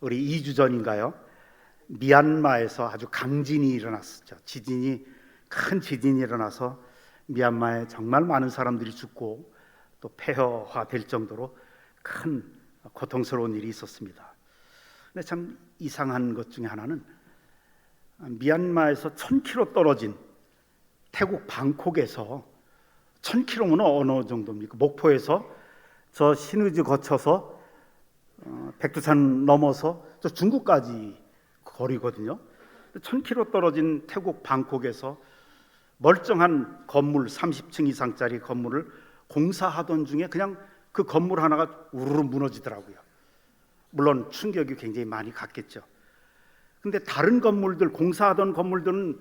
우리 2주 전인가요? 미얀마에서 아주 강진이 일어났었죠. 지진이 큰 지진이 일어나서 미얀마에 정말 많은 사람들이 죽고 또 폐허화 될 정도로 큰 고통스러운 일이 있었습니다. 근데 참 이상한 것 중에 하나는 미얀마에서 1000km 떨어진 태국 방콕에서 1000km면 어느 정도입니까? 목포에서 저 신의주 거쳐서 어, 백두산 넘어서 저 중국까지 거리거든요. 1000km 떨어진 태국 방콕에서 멀쩡한 건물 30층 이상짜리 건물을 공사하던 중에 그냥 그 건물 하나가 우르르 무너지더라고요. 물론 충격이 굉장히 많이 갔겠죠. 근데 다른 건물들 공사하던 건물들은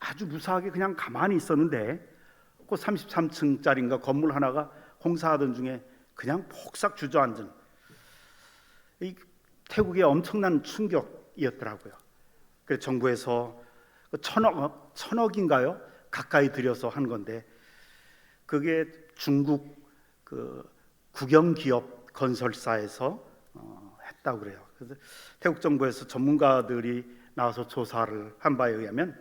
아주 무사하게 그냥 가만히 있었는데 그 33층짜리인가 건물 하나가 공사하던 중에 그냥 폭삭 주저앉은 이 태국의 엄청난 충격이었더라고요. 그래서 정부에서 그 천억 천억인가요? 가까이 들여서 한 건데 그게 중국 그 국영 기업 건설사에서 어, 했다고 그래요. 그래서 태국 정부에서 전문가들이 나와서 조사를 한 바에 의하면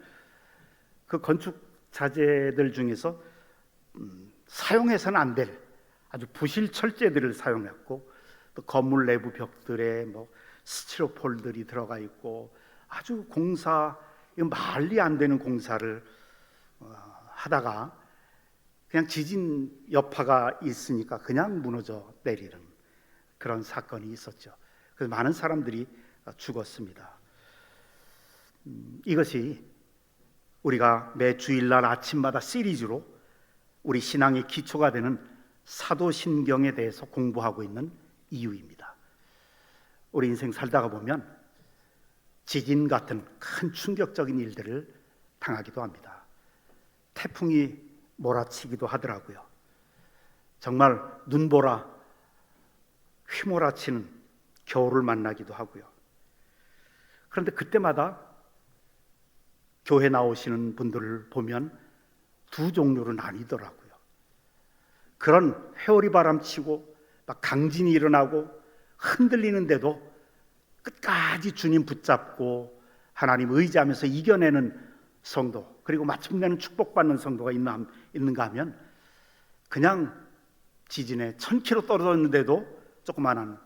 그 건축 자재들 중에서 음, 사용해서는 안 될 아주 부실 철제들을 사용했고 또 건물 내부 벽들에 뭐 스티로폴들이 들어가 있고 아주 공사 이거 말이 안 되는 공사를 어, 하다가 그냥 지진 여파가 있으니까 그냥 무너져 내리는 그런 사건이 있었죠. 그래서 많은 사람들이 죽었습니다. 음, 이것이 우리가 매 주일날 아침마다 시리즈로 우리 신앙의 기초가 되는 사도신경에 대해서 공부하고 있는 이유입니다. 우리 인생 살다가 보면 지진 같은 큰 충격적인 일들을 당하기도 합니다. 태풍이 몰아치기도 하더라고요. 정말 눈보라 휘몰아치는 겨울을 만나기도 하고요. 그런데 그때마다 교회 나오시는 분들을 보면 두 종류로 나뉘더라고요. 그런 회오리 바람 치고 막 강진이 일어나고 흔들리는데도 끝까지 주님 붙잡고 하나님 의지하면서 이겨내는 성도 그리고 마침내는 축복받는 성도가 있나, 있는가 하면 그냥 지진에 천 킬로 떨어졌는데도 조그마한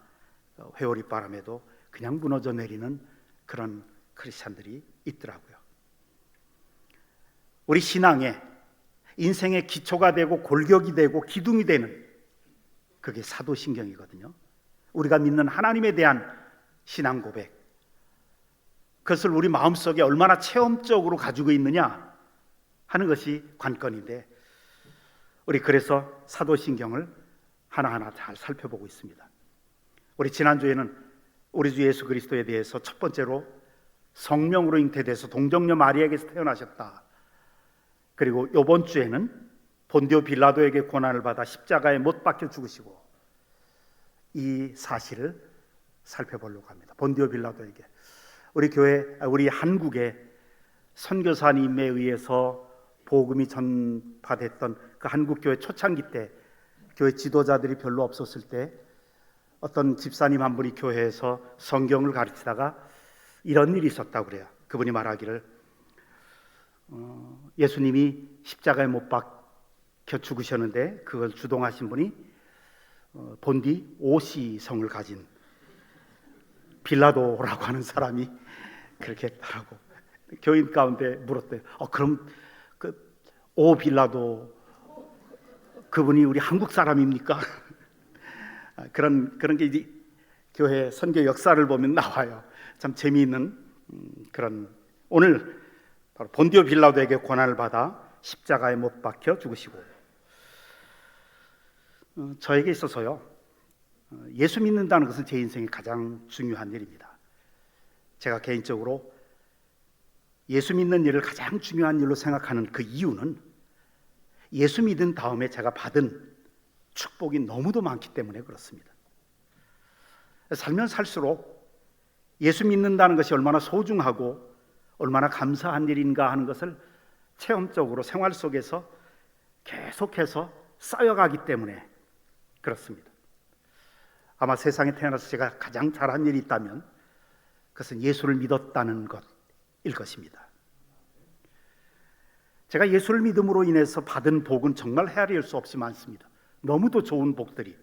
회오리 바람에도 그냥 무너져 내리는 그런 크리스찬들이 있더라고요. 우리 신앙에 인생의 기초가 되고 골격이 되고 기둥이 되는 그게 사도신경이거든요. 우리가 믿는 하나님에 대한 신앙 고백. 그것을 우리 마음속에 얼마나 체험적으로 가지고 있느냐 하는 것이 관건인데 우리 그래서 사도신경을 하나하나 잘 살펴보고 있습니다. 우리 지난주에는 우리 주 예수 그리스도에 대해서 첫 번째로 성령으로 잉태돼서 동정녀 마리아에게서 태어나셨다. 그리고 이번 주에는 본디오 빌라도에게 고난을 받아 십자가에 못 박혀 죽으시고 이 사실을 살펴보려고 합니다. 본디오 빌라도에게 우리 교회 우리 한국의 선교사님에 의해서 복음이 전파됐던 그 한국 교회 초창기 때 교회 지도자들이 별로 없었을 때 어떤 집사님 한 분이 교회에서 성경을 가르치다가 이런 일이 있었다고 그래요. 그분이 말하기를 어, 예수님이 십자가에 못 박혀 죽으셨는데 그걸 주동하신 분이 어, 본디 오시 성을 가진 빌라도라고 하는 사람이 그렇게 했다고 교인 가운데 물었대요. 어, 그럼 그 오 빌라도 그분이 우리 한국 사람입니까? 그런 그런 게 이제 교회 선교 역사를 보면 나와요. 참 재미있는 음, 그런 오늘 바로 본디오 빌라도에게 고난을 받아 십자가에 못 박혀 죽으시고 어, 저에게 있어서요 어, 예수 믿는다는 것은 제 인생의 가장 중요한 일입니다. 제가 개인적으로 예수 믿는 일을 가장 중요한 일로 생각하는 그 이유는 예수 믿은 다음에 제가 받은 축복이 너무도 많기 때문에 그렇습니다. 살면 살수록 예수 믿는다는 것이 얼마나 소중하고 얼마나 감사한 일인가 하는 것을 체험적으로 생활 속에서 계속해서 쌓여가기 때문에 그렇습니다. 아마 세상에 태어나서 제가 가장 잘한 일이 있다면 그것은 예수를 믿었다는 것일 것입니다. 제가 예수를 믿음으로 인해서 받은 복은 정말 헤아릴 수 없이 많습니다. 너무도 좋은 복들이.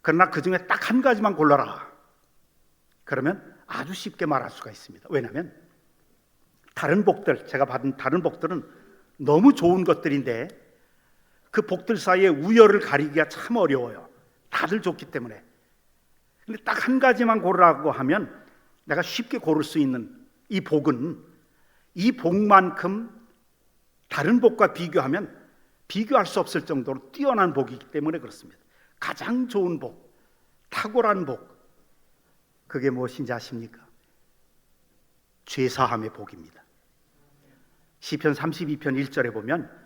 그러나 그 중에 딱 한 가지만 골라라. 그러면 아주 쉽게 말할 수가 있습니다. 왜냐하면 다른 복들, 제가 받은 다른 복들은 너무 좋은 것들인데 그 복들 사이에 우열을 가리기가 참 어려워요. 다들 좋기 때문에. 근데 딱 한 가지만 고르라고 하면 내가 쉽게 고를 수 있는 이 복은 이 복만큼 다른 복과 비교하면 비교할 수 없을 정도로 뛰어난 복이기 때문에 그렇습니다. 가장 좋은 복, 탁월한 복, 그게 무엇인지 아십니까? 죄 사함의 복입니다. 시편 32편 1절에 보면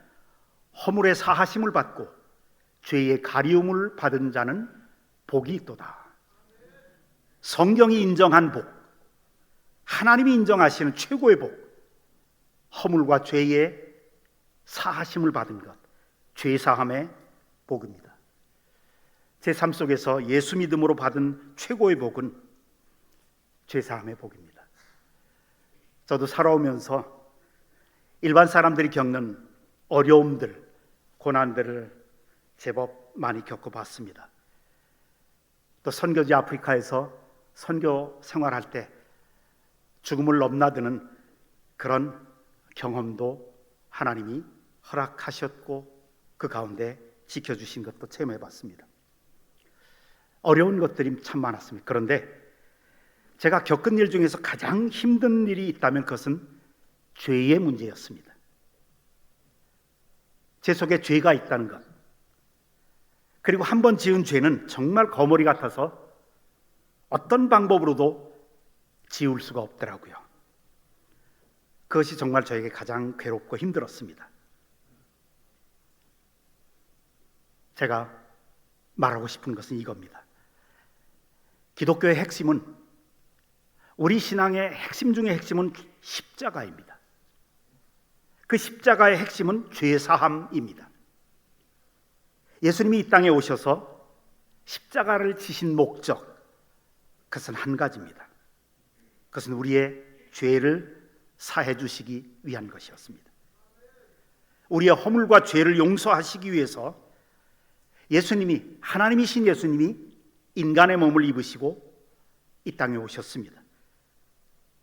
허물의 사하심을 받고 죄의 가리움을 받은 자는 복이 있도다. 성경이 인정한 복, 하나님이 인정하시는 최고의 복, 허물과 죄의 사하심을 받은 것, 죄 사함의 복입니다. 제 삶 속에서 예수 믿음으로 받은 최고의 복은 죄 사함의 복입니다. 저도 살아오면서 일반 사람들이 겪는 어려움들, 고난들을 제법 많이 겪어봤습니다. 또 선교지 아프리카에서 선교 생활할 때 죽음을 넘나드는 그런 경험도 하나님이 허락하셨고 그 가운데 지켜주신 것도 체험해 봤습니다. 어려운 것들이 참 많았습니다. 그런데 제가 겪은 일 중에서 가장 힘든 일이 있다면 그것은 죄의 문제였습니다. 제 속에 죄가 있다는 것. 그리고 한 번 지은 죄는 정말 거머리 같아서 어떤 방법으로도 지울 수가 없더라고요. 그것이 정말 저에게 가장 괴롭고 힘들었습니다. 제가 말하고 싶은 것은 이겁니다. 기독교의 핵심은 우리 신앙의 핵심 중의 핵심은 십자가입니다. 그 십자가의 핵심은 죄 사함입니다. 예수님이 이 땅에 오셔서 십자가를 지신 목적 그것은 한 가지입니다. 그것은 우리의 죄를 사해 주시기 위한 것이었습니다. 우리의 허물과 죄를 용서하시기 위해서 예수님이 하나님이신 예수님이 인간의 몸을 입으시고 이 땅에 오셨습니다.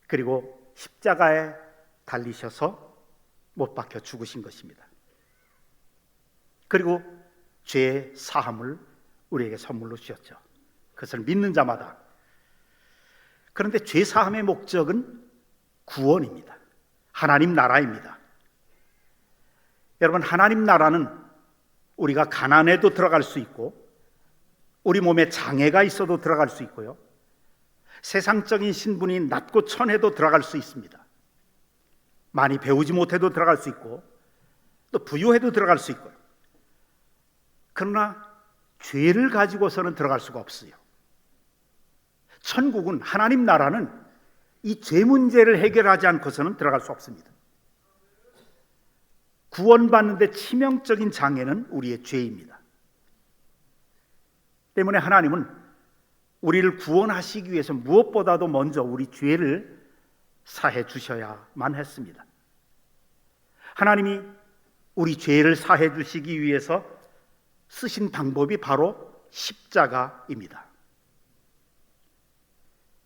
그리고 십자가에 달리셔서 못 박혀 죽으신 것입니다. 그리고 죄의 사함을 우리에게 선물로 주셨죠. 그것을 믿는 자마다. 그런데 죄 사함의 목적은 구원입니다. 하나님 나라입니다. 여러분 하나님 나라는 우리가 가난해도 들어갈 수 있고 우리 몸에 장애가 있어도 들어갈 수 있고요. 세상적인 신분이 낮고 천해도 들어갈 수 있습니다. 많이 배우지 못해도 들어갈 수 있고 또 부유해도 들어갈 수 있고요. 그러나 죄를 가지고서는 들어갈 수가 없어요. 천국은 하나님 나라는 이 죄 문제를 해결하지 않고서는 들어갈 수 없습니다. 구원받는데 치명적인 장애는 우리의 죄입니다. 때문에 하나님은 우리를 구원하시기 위해서 무엇보다도 먼저 우리 죄를 사해 주셔야만 했습니다. 하나님이 우리 죄를 사해 주시기 위해서 쓰신 방법이 바로 십자가입니다.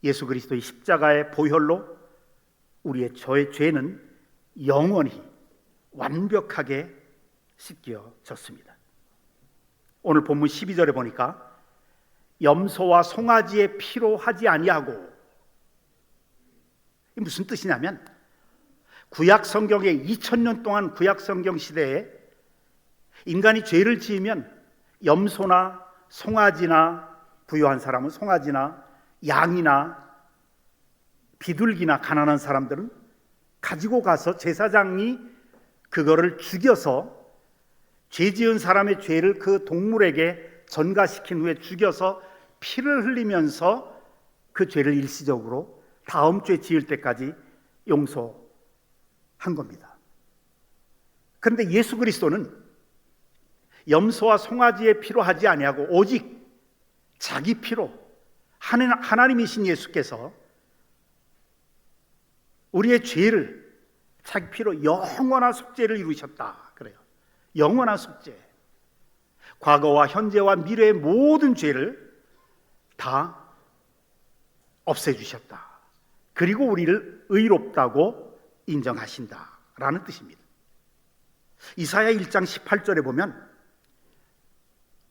예수 그리스도의 십자가의 보혈로 우리의 저의 죄는 영원히 완벽하게 씻겨졌습니다. 오늘 본문 12절에 보니까 염소와 송아지의 피로 하지 아니하고 무슨 뜻이냐면 구약 성경에 2000년 동안 구약 성경 시대에 인간이 죄를 지으면 염소나 송아지나 부유한 사람은 송아지나 양이나 비둘기나 가난한 사람들은 가지고 가서 제사장이 그거를 죽여서 죄 지은 사람의 죄를 그 동물에게 전가시킨 후에 죽여서 피를 흘리면서 그 죄를 일시적으로 다음 죄 지을 때까지 용서 한 겁니다. 그런데 예수 그리스도는 염소와 송아지의 피로 하지 아니하고 오직 자기 피로 하나님이신 예수께서 우리의 죄를 자기 피로 영원한 속죄를 이루셨다. 그래요. 영원한 속죄. 과거와 현재와 미래의 모든 죄를 다 없애주셨다. 그리고 우리를 의롭다고 인정하신다라는 뜻입니다. 이사야 1장 18절에 보면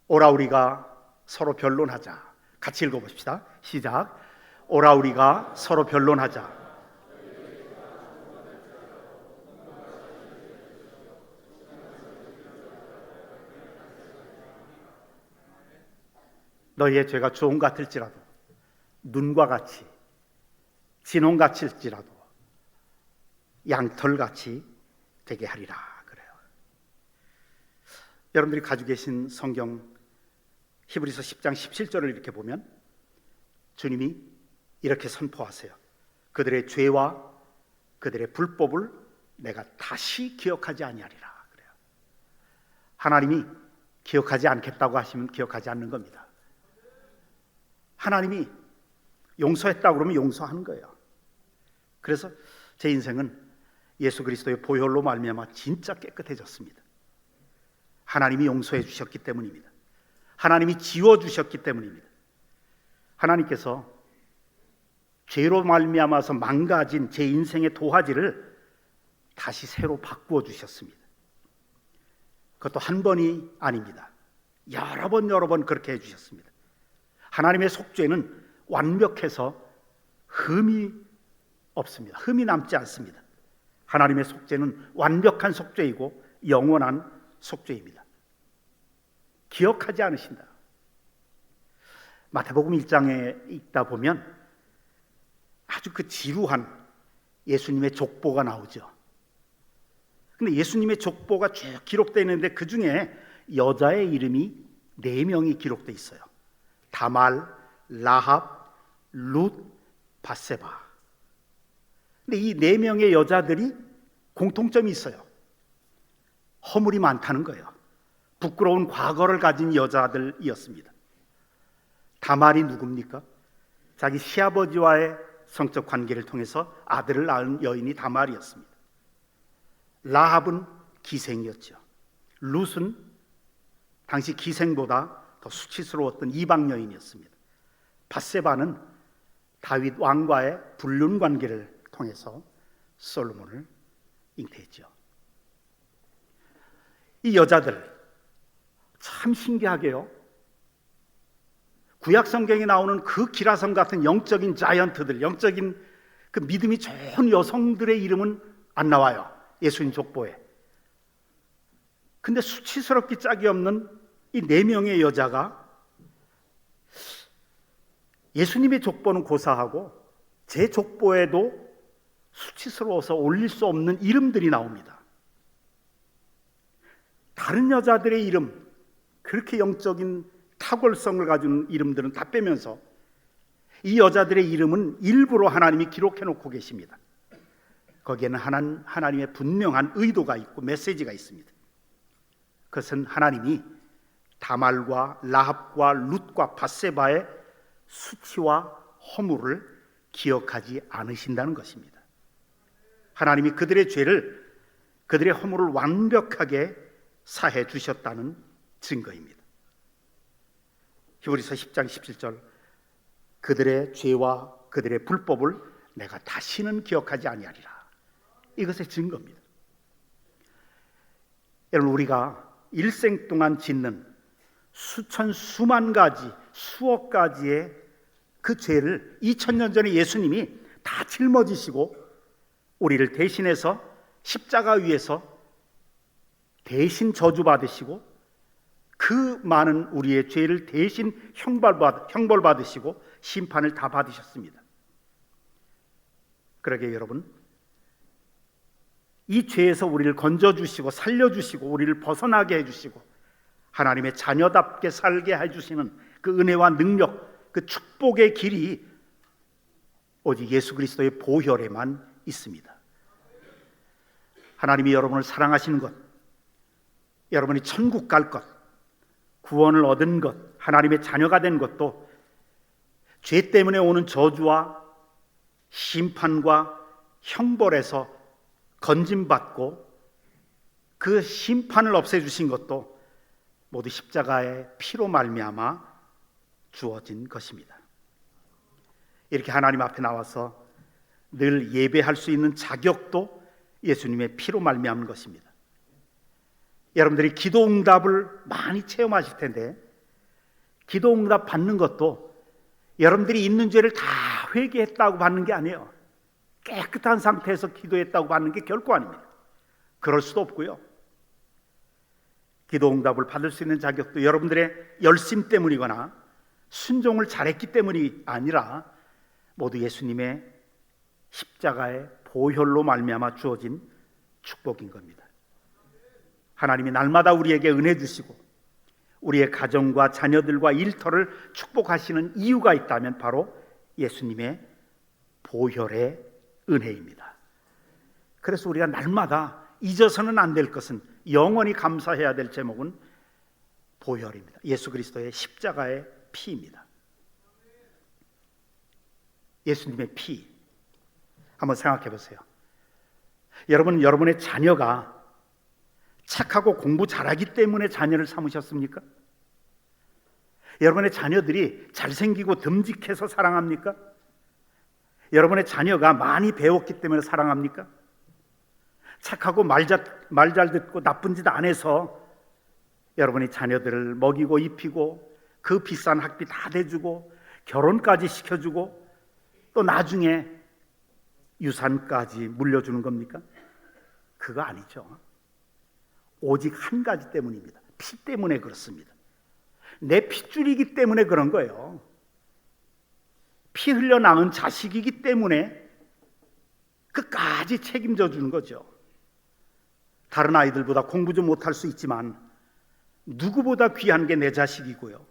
오라 우리가 서로 변론하자. 같이 읽어 봅시다. 시작. 오라 우리가 서로 변론하자. 너희의 죄가 주홍 같을지라도 눈과 같이 진홍 같을지라도 양털 같이 되게 하리라 그래요. 여러분들이 가지고 계신 성경 히브리서 10장 17절을 이렇게 보면 주님이 이렇게 선포하세요. 그들의 죄와 그들의 불법을 내가 다시 기억하지 아니하리라 그래요. 하나님이 기억하지 않겠다고 하시면 기억하지 않는 겁니다. 하나님이 용서했다 그러면 용서하는 거예요. 그래서 제 인생은 예수 그리스도의 보혈로 말미암아 진짜 깨끗해졌습니다. 하나님이 용서해 주셨기 때문입니다. 하나님이 지워 주셨기 때문입니다. 하나님께서 죄로 말미암아서 망가진 제 인생의 도화지를 다시 새로 바꾸어 주셨습니다. 그것도 한 번이 아닙니다. 여러 번 여러 번 그렇게 해 주셨습니다. 하나님의 속죄는 완벽해서 흠이 없습니다. 흠이 남지 않습니다. 하나님의 속죄는 완벽한 속죄이고 영원한 속죄입니다. 기억하지 않으신다. 마태복음 1장에 있다 보면 아주 그 지루한 예수님의 족보가 나오죠. 근데 예수님의 족보가 쭉 기록되어 있는데 그 중에 여자의 이름이 네 명이 기록되어 있어요. 다말, 라합, 룻, 바세바. 근데 이 네 명의 여자들이 공통점이 있어요. 허물이 많다는 거예요. 부끄러운 과거를 가진 여자들이었습니다. 다말이 누굽니까? 자기 시아버지와의 성적 관계를 통해서 아들을 낳은 여인이 다말이었습니다. 라합은 기생이었죠. 룻은 당시 기생보다 더 수치스러웠던 이방 여인이었습니다. 바세바는 다윗 왕과의 불륜 관계를 통해서 솔로몬을 잉태했죠. 이 여자들 참 신기하게요. 구약 성경에 나오는 그 기라성 같은 영적인 자이언트들, 영적인 그 믿음이 좋은 여성들의 이름은 안 나와요. 예수님 족보에. 근데 수치스럽기 짝이 없는 이 네 명의 여자가 예수님의 족보는 고사하고 제 족보에도 수치스러워서 올릴 수 없는 이름들이 나옵니다. 다른 여자들의 이름, 그렇게 영적인 탁월성을 가진 이름들은 다 빼면서 이 여자들의 이름은 일부러 하나님이 기록해 놓고 계십니다. 거기에는 하나님, 하나님의 분명한 의도가 있고 메시지가 있습니다. 그것은 하나님이 다말과 라합과 룻과 바세바의 수치와 허물을 기억하지 않으신다는 것입니다. 하나님이 그들의 죄를 그들의 허물을 완벽하게 사해 주셨다는 증거입니다. 히브리서 10장 17절 그들의 죄와 그들의 불법을 내가 다시는 기억하지 아니하리라. 이것의 증거입니다. 여러분 우리가 일생 동안 짓는 수천 수만 가지 수억 가지의 그 죄를 2000년 전에 예수님이 다 짊어지시고 우리를 대신해서 십자가 위에서 대신 저주받으시고 그 많은 우리의 죄를 대신 형벌받, 형벌받으시고 심판을 다 받으셨습니다. 그러게 여러분, 이 죄에서 우리를 건져주시고 살려주시고 우리를 벗어나게 해주시고 하나님의 자녀답게 살게 해주시는 그 은혜와 능력, 그 축복의 길이 오직 예수 그리스도의 보혈에만 있습니다. 하나님이 여러분을 사랑하시는 것, 여러분이 천국 갈 것, 구원을 얻은 것, 하나님의 자녀가 된 것도 죄 때문에 오는 저주와 심판과 형벌에서 건짐받고 그 심판을 없애주신 것도 모두 십자가의 피로 말미암아 주어진 것입니다. 이렇게 하나님 앞에 나와서 늘 예배할 수 있는 자격도 예수님의 피로 말미암은 것입니다. 여러분들이 기도 응답을 많이 체험하실 텐데 기도 응답 받는 것도 여러분들이 있는 죄를 다 회개했다고 받는 게 아니에요. 깨끗한 상태에서 기도했다고 받는 게 결코 아닙니다. 그럴 수도 없고요. 기도 응답을 받을 수 있는 자격도 여러분들의 열심 때문이거나 순종을 잘했기 때문이 아니라 모두 예수님의 십자가의 보혈로 말미암아 주어진 축복인 겁니다. 하나님이 날마다 우리에게 은혜 주시고 우리의 가정과 자녀들과 일터를 축복하시는 이유가 있다면 바로 예수님의 보혈의 은혜입니다. 그래서 우리가 날마다 잊어서는 안 될 것은 영원히 감사해야 될 제목은 보혈입니다. 예수 그리스도의 십자가의 피입니다. 예수님의 피. 한번 생각해 보세요. 여러분, 여러분의 자녀가 착하고 공부 잘하기 때문에 자녀를 삼으셨습니까? 여러분의 자녀들이 잘생기고 듬직해서 사랑합니까? 여러분의 자녀가 많이 배웠기 때문에 사랑합니까? 착하고 말 잘 듣고 나쁜 짓 안 해서 여러분이 자녀들을 먹이고 입히고 그 비싼 학비 다 대주고 결혼까지 시켜주고 또 나중에 유산까지 물려주는 겁니까? 그거 아니죠. 오직 한 가지 때문입니다. 피 때문에 그렇습니다. 내 핏줄이기 때문에 그런 거예요. 피 흘려 낳은 자식이기 때문에 끝까지 책임져 주는 거죠. 다른 아이들보다 공부 좀 못할 수 있지만 누구보다 귀한 게 내 자식이고요.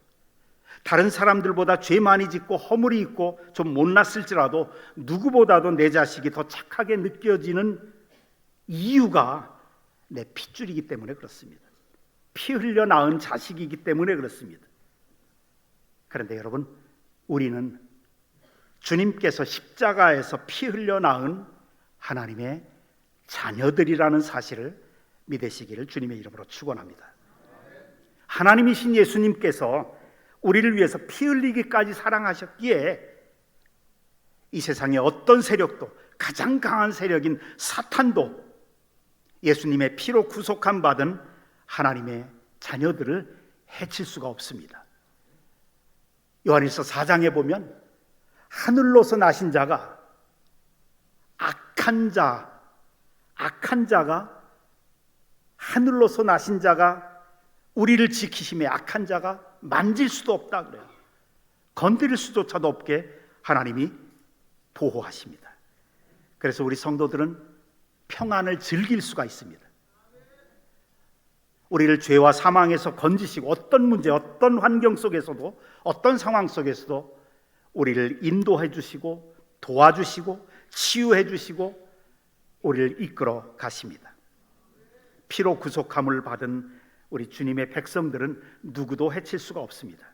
다른 사람들보다 죄 많이 짓고 허물이 있고 좀 못났을지라도 누구보다도 내 자식이 더 착하게 느껴지는 이유가 내 핏줄이기 때문에 그렇습니다. 피 흘려 낳은 자식이기 때문에 그렇습니다. 그런데 여러분, 우리는 주님께서 십자가에서 피 흘려 낳은 하나님의 자녀들이라는 사실을 믿으시기를 주님의 이름으로 축원합니다. 하나님이신 예수님께서 우리를 위해서 피 흘리기까지 사랑하셨기에 이 세상의 어떤 세력도 가장 강한 세력인 사탄도 예수님의 피로 구속함 받은 하나님의 자녀들을 해칠 수가 없습니다. 요한일서 4장에 보면 하늘로서 나신 자가 악한 자, 악한 자가 하늘로서 나신 자가 우리를 지키심에 악한 자가 만질 수도 없다 그래요. 건드릴 수조차도 없게 하나님이 보호하십니다. 그래서 우리 성도들은 평안을 즐길 수가 있습니다. 우리를 죄와 사망에서 건지시고 어떤 문제, 어떤 환경 속에서도 어떤 상황 속에서도 우리를 인도해 주시고 도와주시고 치유해 주시고 우리를 이끌어 가십니다. 피로 구속함을 받은 우리 주님의 백성들은 누구도 해칠 수가 없습니다.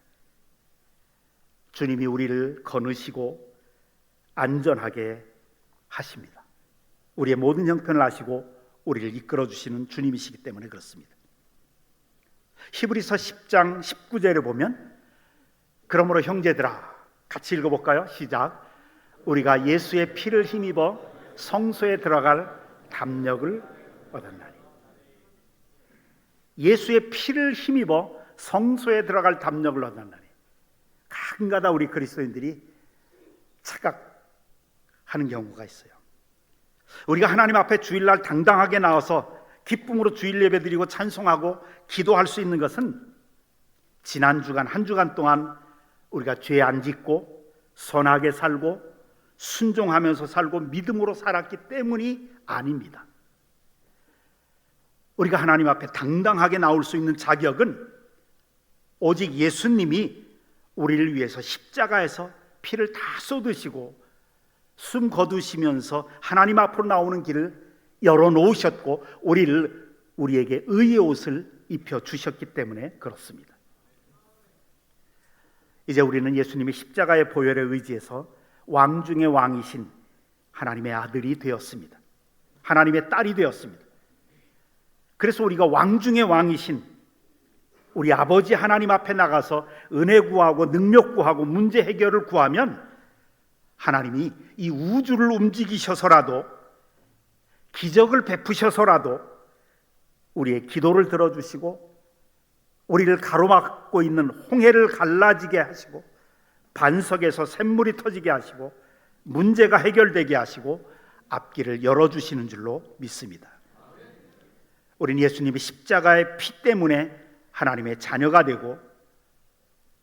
주님이 우리를 거느시고 안전하게 하십니다. 우리의 모든 형편을 아시고 우리를 이끌어 주시는 주님이시기 때문에 그렇습니다. 히브리서 10장 19절에 보면 그러므로 형제들아 같이 읽어 볼까요? 시작. 우리가 예수의 피를 힘입어 성소에 들어갈 담력을 얻었나니. 예수의 피를 힘입어 성소에 들어갈 담력을 얻었나니. 가끔가다 우리 그리스도인들이 착각하는 경우가 있어요. 우리가 하나님 앞에 주일날 당당하게 나와서 기쁨으로 주일 예배 드리고 찬송하고 기도할 수 있는 것은 지난 주간 한 주간 동안 우리가 죄 안 짓고 선하게 살고 순종하면서 살고 믿음으로 살았기 때문이 아닙니다. 우리가 하나님 앞에 당당하게 나올 수 있는 자격은 오직 예수님이 우리를 위해서 십자가에서 피를 다 쏟으시고 숨 거두시면서 하나님 앞으로 나오는 길을 열어 놓으셨고 우리를 우리에게 의의 옷을 입혀 주셨기 때문에 그렇습니다. 이제 우리는 예수님의 십자가의 보혈에 의지해서 왕 중의 왕이신 하나님의 아들이 되었습니다. 하나님의 딸이 되었습니다. 그래서 우리가 왕 중의 왕이신 우리 아버지 하나님 앞에 나가서 은혜 구하고 능력 구하고 문제 해결을 구하면 하나님이 이 우주를 움직이셔서라도 기적을 베푸셔서라도 우리의 기도를 들어주시고 우리를 가로막고 있는 홍해를 갈라지게 하시고 반석에서 샘물이 터지게 하시고 문제가 해결되게 하시고 앞길을 열어주시는 줄로 믿습니다. 우리는 예수님의 십자가의 피 때문에 하나님의 자녀가 되고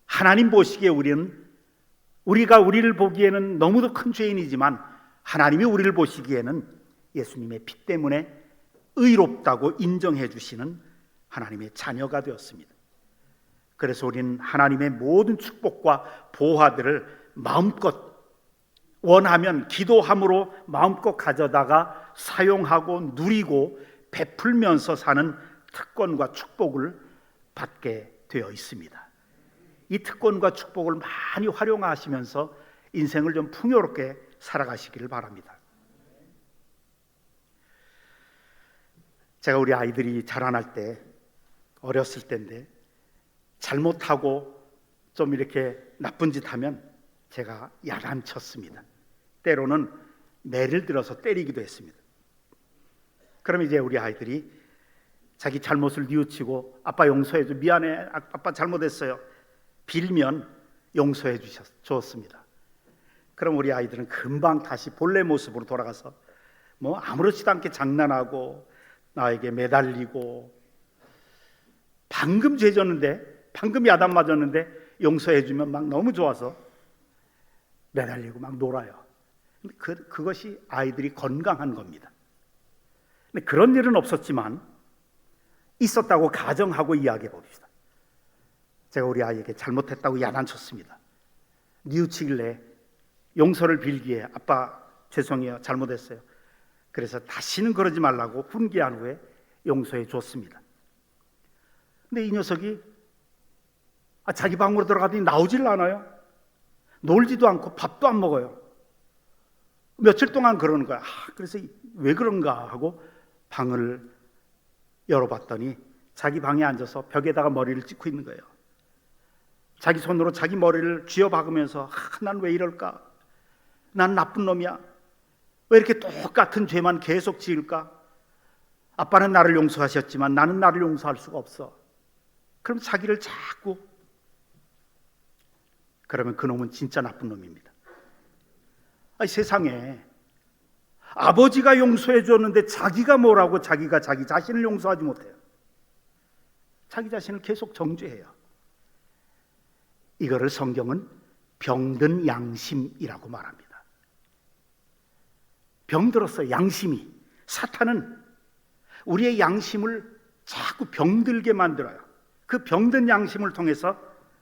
하나님 보시기에 우리는 우리가 우리를 보기에는 너무도 큰 죄인이지만 하나님이 우리를 보시기에는 예수님의 피 때문에 의롭다고 인정해 주시는 하나님의 자녀가 되었습니다. 그래서 우리는 하나님의 모든 축복과 보화들을 마음껏 원하면 기도함으로 마음껏 가져다가 사용하고 누리고 베풀면서 사는 특권과 축복을 받게 되어 있습니다. 이 특권과 축복을 많이 활용하시면서 인생을 좀 풍요롭게 살아가시기를 바랍니다. 제가 우리 아이들이 자라날 때 어렸을 때인데 잘못하고 좀 이렇게 나쁜 짓 하면 제가 야단쳤습니다. 때로는 매를 들어서 때리기도 했습니다. 그럼 이제 우리 아이들이 자기 잘못을 뉘우치고 아빠 용서해 줘 미안해 아, 아빠 잘못했어요 빌면 용서해 주셨 주었습니다. 그럼 우리 아이들은 금방 다시 본래 모습으로 돌아가서 뭐 아무렇지도 않게 장난하고 나에게 매달리고 방금 죄졌는데 방금 야단 맞았는데 용서해 주면 막 너무 좋아서 매달리고 막 놀아요. 그, 그것이 아이들이 건강한 겁니다. 그런 일은 없었지만 있었다고 가정하고 이야기해 봅시다. 제가 우리 아이에게 잘못했다고 야단쳤습니다. 뉘우치길래 용서를 빌기에 아빠 죄송해요 잘못했어요. 그래서 다시는 그러지 말라고 훈계한 후에 용서해 줬습니다. 근데 이 녀석이 아, 자기 방으로 들어가더니 나오질 않아요. 놀지도 않고 밥도 안 먹어요. 며칠 동안 그러는 거야. 아, 그래서 왜 그런가 하고 방을 열어봤더니 자기 방에 앉아서 벽에다가 머리를 찍고 있는 거예요. 자기 손으로 자기 머리를 쥐어박으면서 아, 난왜 이럴까? 난 나쁜 놈이야. 왜 이렇게 똑같은 죄만 계속 지을까? 아빠는 나를 용서하셨지만 나는 나를 용서할 수가 없어. 그럼 자기를 자꾸 그러면 그 놈은 진짜 나쁜 놈입니다. 아니, 세상에 아버지가 용서해 줬는데 자기가 뭐라고 자기가 자기 자신을 용서하지 못해요. 자기 자신을 계속 정죄해요. 이거를 성경은 병든 양심이라고 말합니다. 병들었어요. 양심이. 사탄은 우리의 양심을 자꾸 병들게 만들어요. 그 병든 양심을 통해서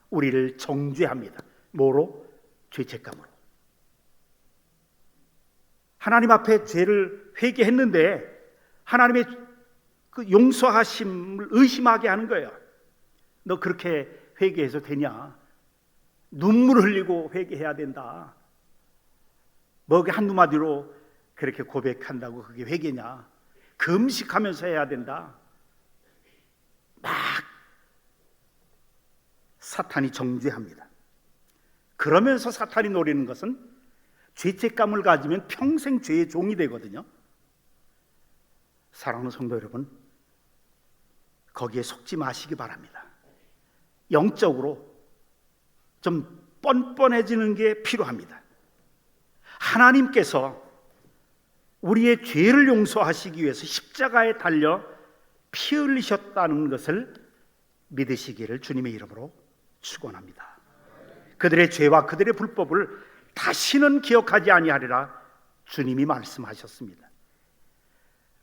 우리를 정죄합니다. 뭐로? 죄책감으로. 하나님 앞에 죄를 회개했는데 하나님의 그 용서하심을 의심하게 하는 거예요. 너 그렇게 회개해서 되냐? 눈물 흘리고 회개해야 된다. 뭐게 한두 마디로 그렇게 고백한다고 그게 회개냐? 금식하면서 해야 된다. 막 사탄이 정죄합니다. 그러면서 사탄이 노리는 것은 죄책감을 가지면 평생 죄의 종이 되거든요. 사랑하는 성도 여러분, 거기에 속지 마시기 바랍니다. 영적으로 좀 뻔뻔해지는 게 필요합니다. 하나님께서 우리의 죄를 용서하시기 위해서 십자가에 달려 피 흘리셨다는 것을 믿으시기를 주님의 이름으로 축원합니다. 그들의 죄와 그들의 불법을 다시는 기억하지 아니하리라 주님이 말씀하셨습니다.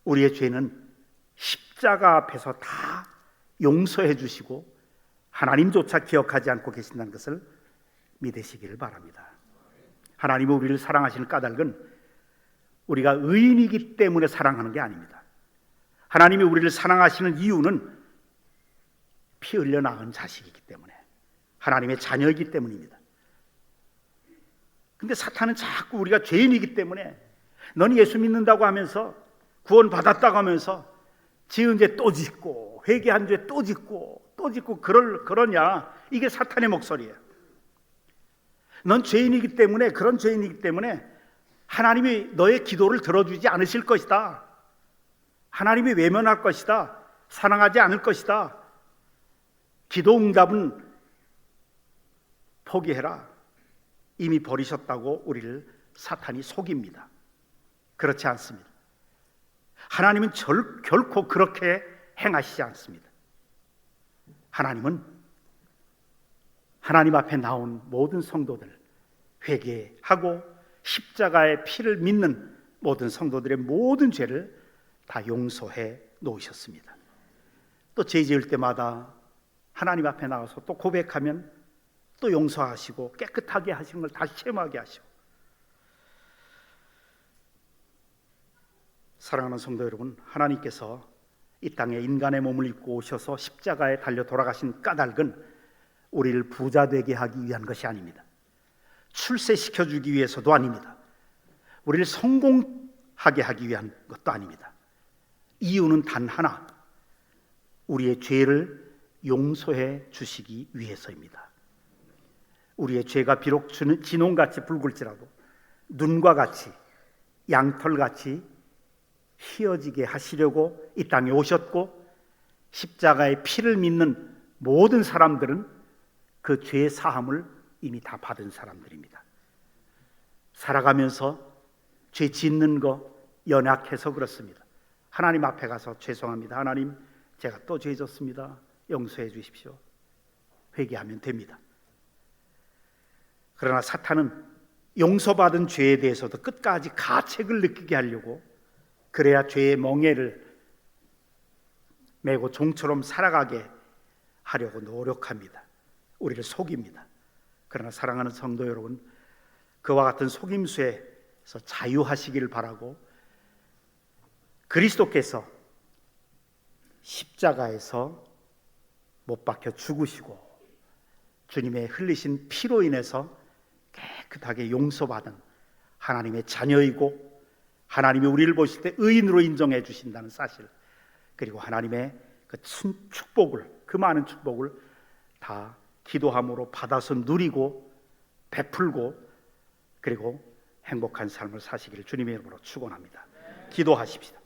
우리의 죄는 십자가 앞에서 다 용서해 주시고 하나님조차 기억하지 않고 계신다는 것을 믿으시기를 바랍니다. 하나님은 우리를 사랑하시는 까닭은 우리가 의인이기 때문에 사랑하는 게 아닙니다. 하나님이 우리를 사랑하시는 이유는 피 흘려 낳은 자식이기 때문에 하나님의 자녀이기 때문입니다. 근데 사탄은 자꾸 우리가 죄인이기 때문에 넌 예수 믿는다고 하면서 구원 받았다고 하면서 지은 죄 또 짓고 회개한 죄 또 짓고 또 짓고 그럴 그러냐? 이게 사탄의 목소리예요. 넌 죄인이기 때문에 그런 죄인이기 때문에 하나님이 너의 기도를 들어주지 않으실 것이다. 하나님이 외면할 것이다. 사랑하지 않을 것이다. 기도 응답은 포기해라. 이미 버리셨다고 우리를 사탄이 속입니다. 그렇지 않습니다. 하나님은 절, 결코 그렇게 행하시지 않습니다. 하나님은 하나님 앞에 나온 모든 성도들 회개하고 십자가의 피를 믿는 모든 성도들의 모든 죄를 다 용서해 놓으셨습니다. 또 죄 지을 때마다 하나님 앞에 나가서 또 고백하면 또 용서하시고 깨끗하게 하시는 걸 다시 체험하게 하시고 사랑하는 성도 여러분, 하나님께서 이 땅에 인간의 몸을 입고 오셔서 십자가에 달려 돌아가신 까닭은 우리를 부자 되게 하기 위한 것이 아닙니다. 출세시켜 주기 위해서도 아닙니다. 우리를 성공하게 하기 위한 것도 아닙니다. 이유는 단 하나. 우리의 죄를 용서해 주시기 위해서입니다. 우리의 죄가 비록 진홍같이 붉을지라도 눈과 같이 양털같이 휘어지게 하시려고 이 땅에 오셨고 십자가의 피를 믿는 모든 사람들은 그 죄 사함을 이미 다 받은 사람들입니다. 살아가면서 죄 짓는 거 연약해서 그렇습니다. 하나님 앞에 가서 죄송합니다. 하나님, 제가 또 죄 졌습니다. 용서해 주십시오. 회개하면 됩니다. 그러나 사탄은 용서받은 죄에 대해서도 끝까지 가책을 느끼게 하려고 그래야 죄의 멍에를 메고 종처럼 살아가게 하려고 노력합니다. 우리를 속입니다. 그러나 사랑하는 성도 여러분, 그와 같은 속임수에서 자유하시기를 바라고 그리스도께서 십자가에서 못 박혀 죽으시고 주님의 흘리신 피로 인해서 깨끗하게 용서받은 하나님의 자녀이고 하나님이 우리를 보실 때 의인으로 인정해 주신다는 사실 그리고 하나님의 그 축복을 그 많은 축복을 다 기도함으로 받아서 누리고 베풀고 그리고 행복한 삶을 사시기를 주님의 이름으로 축원합니다. 기도하십시다.